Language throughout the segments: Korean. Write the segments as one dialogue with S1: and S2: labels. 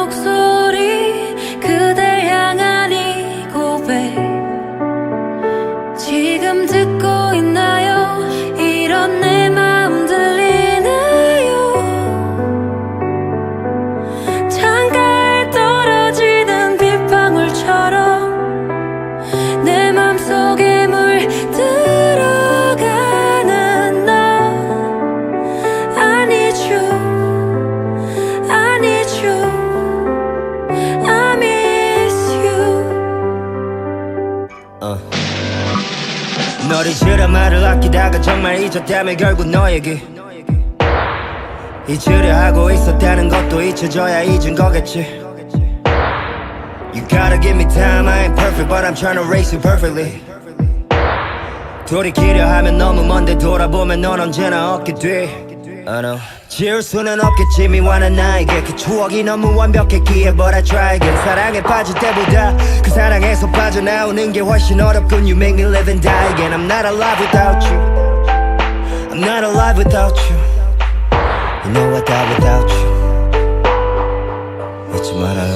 S1: 목소리 그대 향한 이 고백. 지금 듣고
S2: 널 잊으라 말을 아끼다가 정말 잊었다면 결국 너에게 잊으려 하고 있었다는 것도 잊혀져야 잊은 거겠지. You gotta give me time, I ain't perfect but I'm trying to race you perfectly. 돌이키려 하면 너무 먼데 돌아보면 넌 언제나 얻게 돼 I know 지울 수는 없겠지 미완한 나에게 그 추억이 너무 완벽했기에 But I try again 사랑에 빠질 때보다 그 사랑에서 빠져나오는 게 훨씬 어렵군 You make me live and die again I'm not alive without you I'm not alive without you You know I die without you 잊지 말아요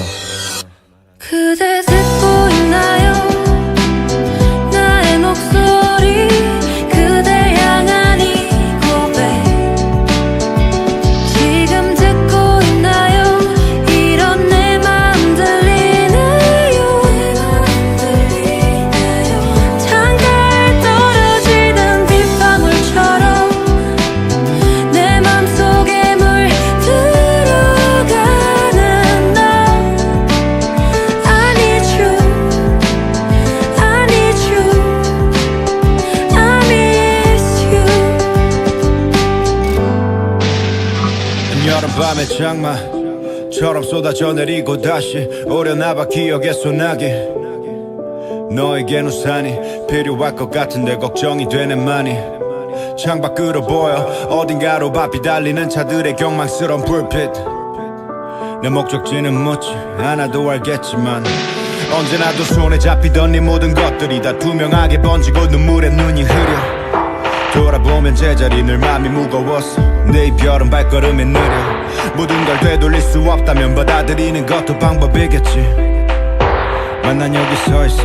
S3: 밤의 장마처럼 쏟아져 내리고 다시 오려나봐 기억에 소나기. 너에겐 우산이 필요할 것 같은데 걱정이 되네 많이. 창밖으로 보여 어딘가로 바삐 달리는 차들의 경망스러운 불빛. 내 목적지는 묻지? 않아도 알겠지만 언제나도 손에 잡히던 네 모든 것들이 다 투명하게 번지고 눈물에 눈이 흐려 돌아보면 제자리 늘 맘이 무거웠어. 내 이별은 발걸음이 느려. 모든 걸 되돌릴 수 없다면 받아들이는 것도 방법이겠지. 만난 여기 서 있어.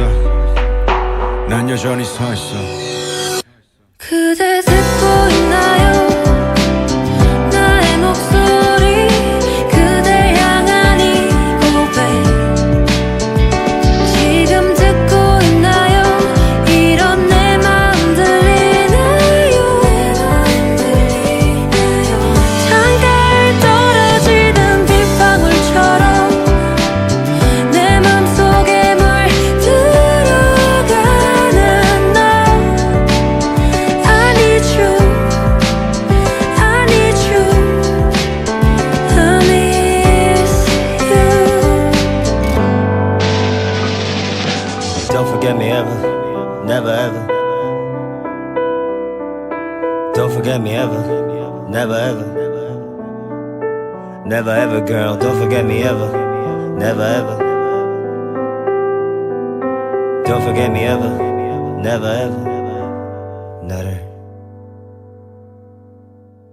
S3: 난 여전히 서 있어.
S1: 그대 듣고 있나요?
S2: Forget me ever, never ever. Don't forget me ever, never ever. Never ever, girl, don't forget me ever, never ever. Don't forget me ever, never ever. 나를